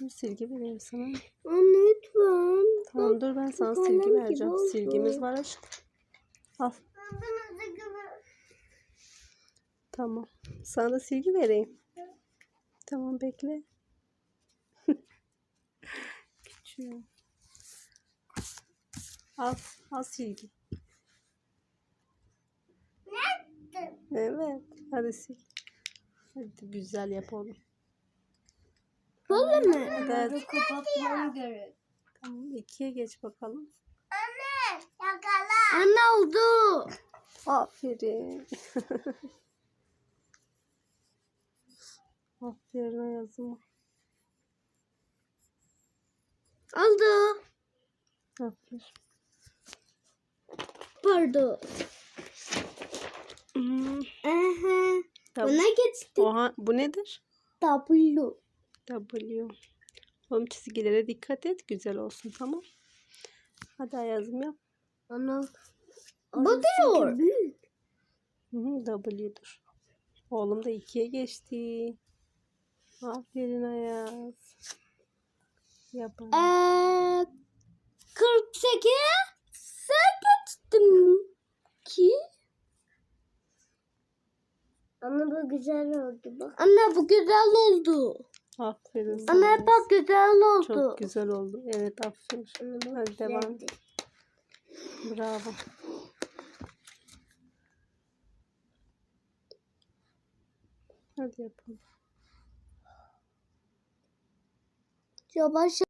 Dur silgi vereyim sana. Anne lütfen. Tamam dur ben sana kalem silgi vereceğim. oldu. Silgimiz var aşkım. Al. Tamam. Sana da silgi vereyim. Tamam bekle. Küçüğüm. Al. Al silgi. Evet. Hadi sil. Hadi güzel yapalım. Böyle mi? Evet. Kapatmam gerek. Tamam. ikiye geç bakalım. Anne oldu. Aferin. Aferin Ayaz'ıma. Oldu. Aferin. Pardon. Hmm, Aha. Tamam. Bana geçti. Oha, bu nedir? W. W. Oğlum çizgilere dikkat et. Güzel olsun tamam. Hadi Ayaz'ım yap. Ana. Bu diyor. W'dur. Oğlum da ikiye geçti. Aferin Ayaz. Yapalım. Eee 48 sen geçtim ki. Anne bu güzel oldu bak. Anne bu güzel oldu. Aferin sana. Anne Ayaz. bak güzel oldu. Çok güzel oldu. Evet aferin. Bak Hadi devam. Bravo. Hadi yapalım. Yavaş